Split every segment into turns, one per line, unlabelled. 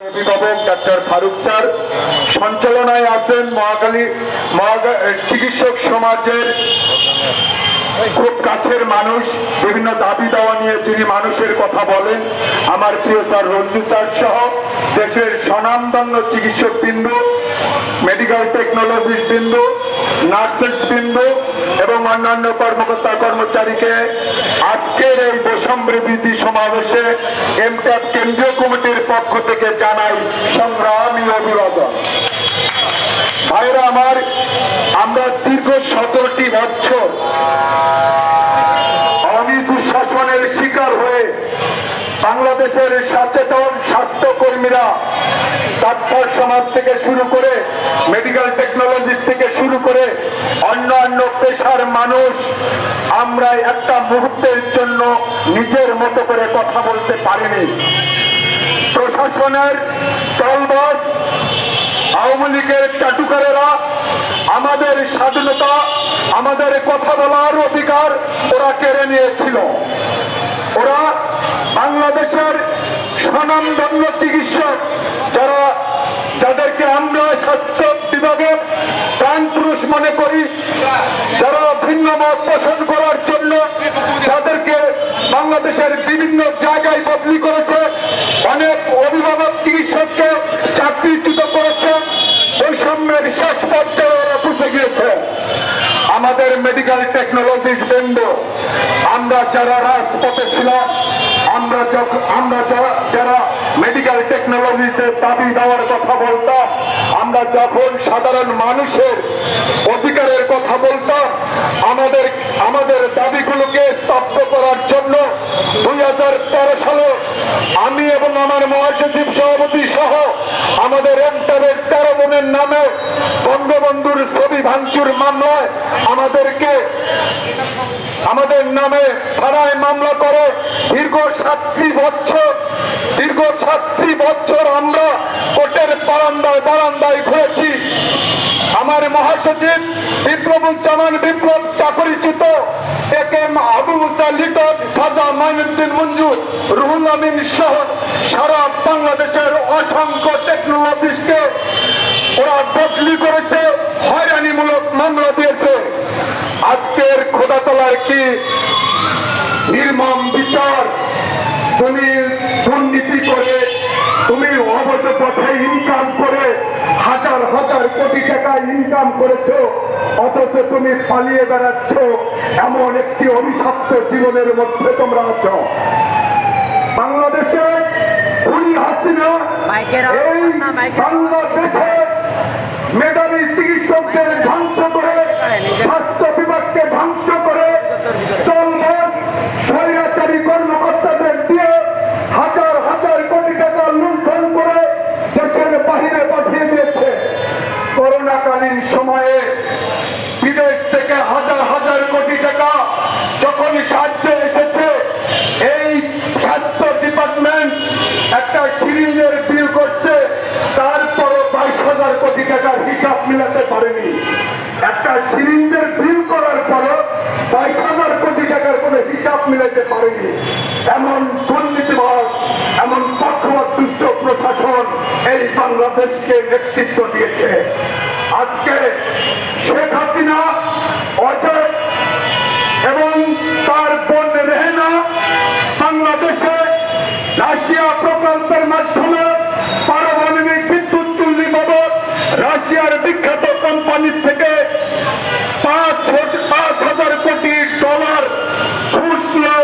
অভিভাবক doctor Faruk sir, সঞ্চালনায় আছেন মহাকালী চিকিৎসক সমাজের খুব কাছের মানুষ, বিভিন্ন দাবি দাওয়া নিয়ে যিনি মানুষের কথা বলেন, আমার প্রিয় স্যার রঞ্জু স্যার সহ দেশের স্বনামধন্য চিকিৎসক বিন্দু মেডিকেল টেকনোলজিস্ট বিন্দু নার্সেস এবং অন্যান্য কর্মকর্তা কর্মচারীকে আজকের এই সমাবেশে কেন্দ্রীয় কমিটির পক্ষ থেকে জানাই সংগ্রামী অভিবাদন। ভাইরা আমার, আমরা দীর্ঘ সতেরোটি বছর হয়ে বাংলাদেশের সচেতন স্বাস্থ্যকর্মীরা ডাক্তার সমাজ থেকে শুরু করে মেডিকেল টেকনোলজিস্ট থেকে শুরু করে অন্যান্য পেশার মানুষ আমরা একটা মুহূর্তের জন্য নিজের মতো করে কথা বলতে পারিনি। প্রশাসনের দলবাস, আওয়ামী লীগের চাটুকারেরা, আমাদের স্বাধীনতা, আমাদের কথা বলার অধিকার ওরা কেড়ে নিয়েছিল। ওরা বাংলাদেশের স্বনামধন্য চিকিৎসক, যারা যাদেরকে আমরা স্বাস্থ্য বিভাগে প্রাণ পুরুষ মনে করি, যারা ভিন্ন মত পোষণ করার জন্য যাদেরকে বাংলাদেশের বিভিন্ন জায়গায় বদলি করেছে, অনেক অভিভাবক চিকিৎসককে চাকরিচ্যুত করেছে, বৈষম্যের শেষ পর্যায়ে ওরা বুঝে গিয়েছে। আমাদের মেডিকেল টেকনোলজিস বৃন্দ আমরা যারা রাজপথে ছিলাম, আমরা আমরা যারা- মেডিকেল টেকনোলজিতে দাবি দেওয়ার কথা বলতাম, আমরা যখন সাধারণ মানুষের অধিকারের কথা বলতাম, আমাদের আমাদের দাবিগুলোকে স্তব্ধ করার জন্য দুই হাজার তেরো সালে আমি এবং আমার মহাসচিব সভাপতি সহ আমাদের এমটারের তেরো জনের নামে বঙ্গবন্ধুর ছবি ভাঙচুর মামলায় আমাদেরকে আমাদের নামে থানায় মামলা করে। দীর্ঘ সাতটি বছর, দীর্ঘ সাতটি বছর আমরা কোর্টের বারান্দায় বারান্দায় ঘুরেছি। আমার মহাসচিব বিপ্লবুজ্জামান বিপ্লব চাকরিচ্যুত এম আবু মুসা লিটন খাজা মাইনুদ্দিন মঞ্জুর, রুহুল আমিন সহ সারা বাংলাদেশের অসংখ্য টেকনোলজিস্টকে ওরা বদলি করেছে হয়রানিমূলক মামলা দিয়েছে। আজকের খোদাতলার কি নির্মম বিচার? তুমি দুর্নীতি করে তুমি অবৈধ পথে ইনকাম করে হাজার হাজার কোটি টাকা ইনকাম করেছ অথচ তুমি পালিয়ে বেড়াচ্ছ। এমন একটি অভিশপ্ত জীবনের মধ্যে তোমরা আছো। বাংলাদেশে খুনি হাসিনা এই বাংলাদেশে মেধাবী চিকিৎসকদের ধ্বংস করে, স্বাস্থ্য বিভাগকে ধ্বংস করে স্বৈরাচারী কর্মকর্তাদের দিয়ে হাজার হাজার কোটি টাকা লুণ্ঠন করে দেশের বাহিরে পাঠিয়ে দিয়েছে। করোনাকালীন সময়ে বিদেশ থেকে হাজার হাজার কোটি টাকা যখন সাহায্য এসেছে, এই স্বাস্থ্য ডিপার্টমেন্ট একটা তারপরও বাইশ হাজার কোটি টাকার হিসাব মিলাতে পারেনি। একটা সিরিঞ্জের বিল করার পরও বাইশ হাজার কোটি টাকার কোনো হিসাব মিলাতে পারেনি। এমন দুর্নীতিবাদ এমন পক্ষপাত দুষ্ট প্রশাসন এই বাংলাদেশকে নেতৃত্ব দিয়েছে। আজকে শেখ হাসিনা, অজয় এবং তার বোন রেহেনা বাংলাদেশে রাশিয়া প্রকল্পের মাধ্যমে বিখ্যাত কোম্পানি থেকে পাঁচ পাঁচ হাজার কোটি ডলার ঘুষ নিয়ে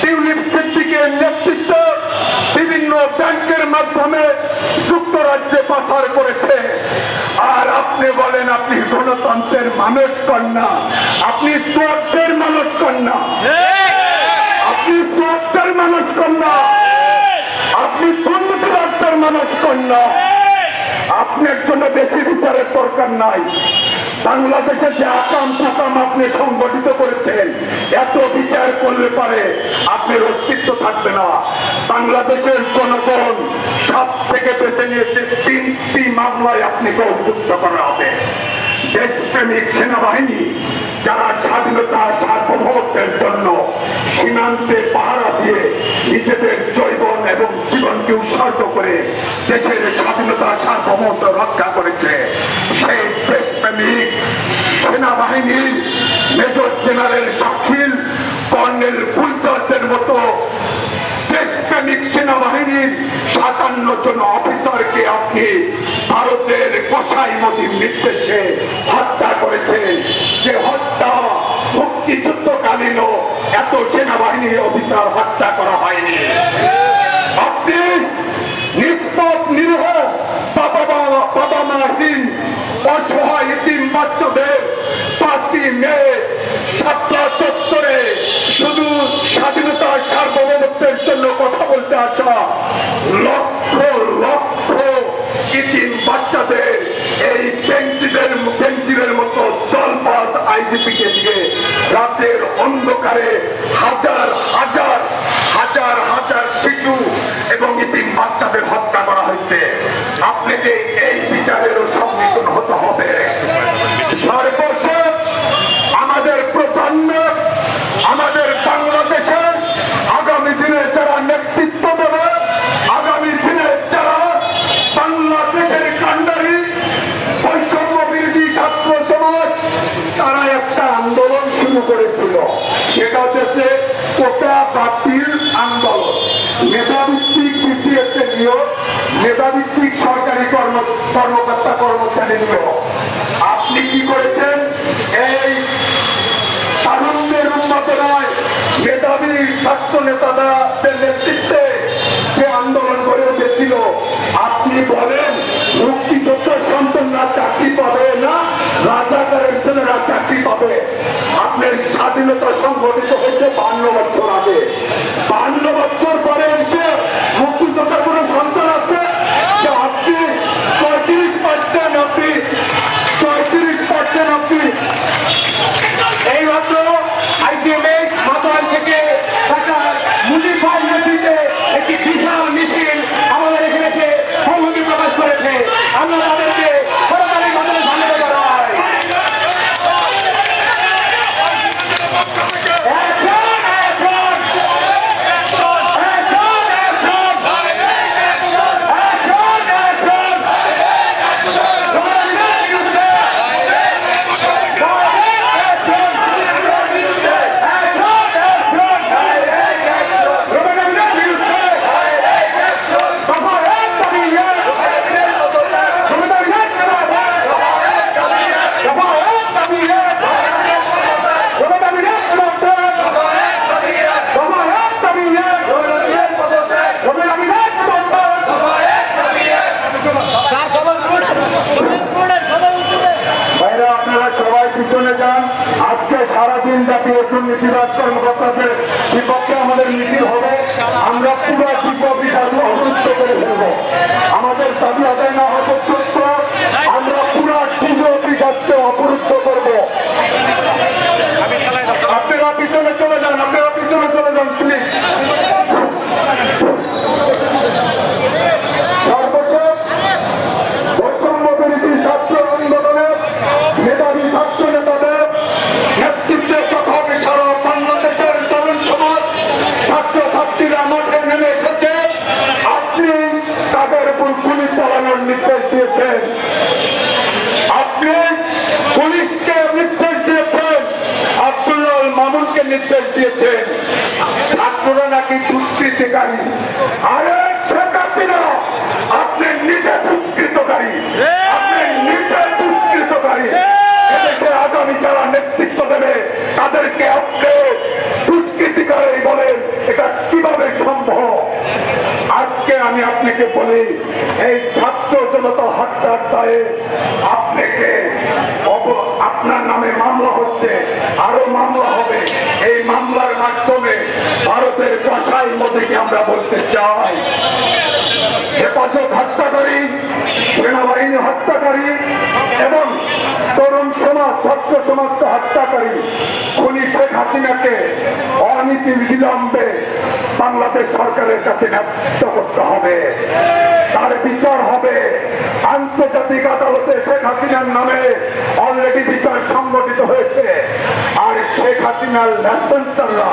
টিউলিপ সিদ্দিকের নেতৃত্ব বিভিন্ন ব্যাংকের মাধ্যমে যুক্তরাজ্যে পাচার করেছে। আর আপনি বলেন, আপনি গণতন্ত্রের মানুষ কন্যা, আপনি তোর্তের মানুষ কন্যা, আপনি তোর্তের মানুষ কন্যা, আপনি দুর্নীতিবাদের মানুষ কন্যা আপনার জন্য বেশি বিচারের দরকার নাই। বাংলাদেশে যে আকাম থাকাম আপনি সংগঠিত করেছেন, এত বিচার করলে পারে আপনার অস্তিত্ব থাকবে না। বাংলাদেশের জনগণ সব থেকে বেছে নিয়েছে তিনটি মামলায় আপনি অভিযুক্ত করা হবে। দেশপ্রেমিক সেনাবাহিনী যারা স্বাধীনতা সার্বভৌমত্বের জন্য সীমান্তে পাহারা দিয়ে নিজেদের জৈবন এবং জীবনকে উৎসর্গ করে দেশের স্বাধীনতা সার্বভৌমত্ব রক্ষা করেছে। সেই দেশপ্রেমিক সেনাবাহিনীর মেজর জেনারেল শাকিল কর্নেল গুলজারদের মতো দেশপ্রেমিক সেনাবাহিনীর সাতান্ন জন অফিসারকে আপনি ভারতের কসাই মোদীর নির্দেশে হত্যা করেছেন। যে হত্যা মুক্তিযুদ্ধকালীনও এত সেনাবাহিনীর অফিসার হত্যা করা হয়নি। আপনি নিষ্পাপ, নিরীহ বাবা বাবা অসহায় ইতিম বাচ্চাদের পাঁচই মে সাতটা চত্বরে স্বাধীনতা সার্বভৌমত্বের জন্য কথা বলতে আসা। লক্ষ লক্ষ বাচ্চাদের এই মতো দলপাস আইডিপি কে দিয়ে রাতের অন্ধকারে হাজার হাজার হাজার হাজার শিশু এবং ইতিম বাচ্চাদের হত্যা করা হয়েছে। আপনাকে বাতিল আন্দোলন। মেধাভিত্তিক বিসিএস নিয়োগ, মেধাভিত্তিক সরকারি কর্ম, কর্মকর্তা কর্মচারী নিয়োগ। আপনি কি করেছেন? এই আনন্দের উন্নত মেধাবী ছাত্র নেতাদের নেতৃত্বে যে আন্দোলন গড়ে উঠেছিল। আপনি বলেন, মুক্তিযুদ্ধ সন্তানরা চাকরি পাবে না রাজাকারের ছেলেরা চাকরি পাবে। স্বাধীনতা সংগঠিত হয়েছে বান্ন বছর আগে। বান্ন বছর পরে এসে মুক্তিযোদ্ধা কোনো সন্তান আছে যে আপনি পঁয়ত্রিশ পার্সেন্ট আপনি পঁয়ত্রিশ পার্সেন্ট আপনি
এইমাত্র আইসিএমএস মাতাল থেকে ঢাকা মুজিবাই নদীতে একটি বিশাল মিছিল আমাদের এখানে এসে সংহতি প্রকাশ করেছে আমরা তাদেরকে সরকারি ঘটনা সামনে জানাই Action! Action! Action! Action! Action! Action! Government বিরুদ্ধে!
ভাইরা আপনারা সবাই পিছনে যান আজকে সারাদিন ব্যাপী দুর্নীতিবাদ কর্মকর্তাদের বিপক্ষে আমাদের মিছিল হবে আমরা পুরো শিল্প অফিসার অবরুদ্ধ করে ফেলব আমাদের দাবি আদায় না হওয়া পর্যন্ত আমরা পুরো অফিসারকে অবরুদ্ধ করব। আপনারা পিছনে চলে যান, আপনারা পিছনে চলে যান প্লিজ বাংলাদেশের ছাত্র ছাত্রীরা মাঠে এসেছে। তাদের উপর চালানোর আপনি পুলিশকে নির্দেশ দিয়েছেন আব্দুল্লাহ মামুনকে নির্দেশ দিয়েছেন। ছাত্ররা নাকি দুষ্কৃতিকারী। আরে আপনি নিজে দুষ্কৃতকারী। আপনি নিজে দুষ্কৃতকারী। আগামী যারা নেতৃত্ব দেবে, তাদেরকে আপনি দুষ্কৃতিকারী বলেন। এটা কীভাবে সম্ভব? আজকে আমি আপনাকে বলি, এই ছাত্র জনতা হত্যার দায়ে আপনাকে অব- আপনার নামে মামলা হচ্ছে আরও মামলা হবে এই মামলার মাধ্যমে ভারতের কষাই মোদীকে আমরা বলতে চাই। হেফাজত হত্যাকারী, সেনাবাহিনী হত্যাকারী এবং তরুণ সমাজ, ছাত্র সমাজকে হত্যাকারী খুনি শেখ হাসিনাকে অনীতি বিলম্বে বাংলাদেশ সরকারের কাছে ন্যস্ত করতে হবে। তার বিচার হবে আন্তর্জাতিক আদালতে শেখ হাসিনার নামে। অলরেডি বিচার সংগঠিত হয়েছে। আর শেখ হাসিনার লেসপেন্সাররা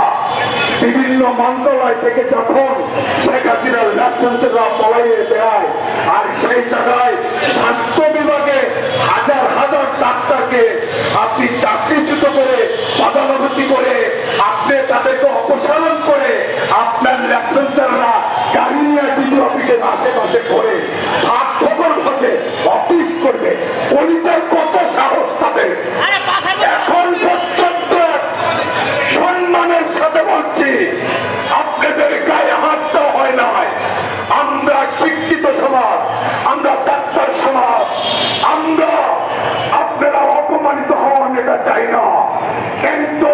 বিভিন্ন মন্ত্রণালয় থেকে যখন শেখ হাসিনার লেসপেন্সাররা পলাইয়ে বেড়ায় নেতা চাই না। কিন্তু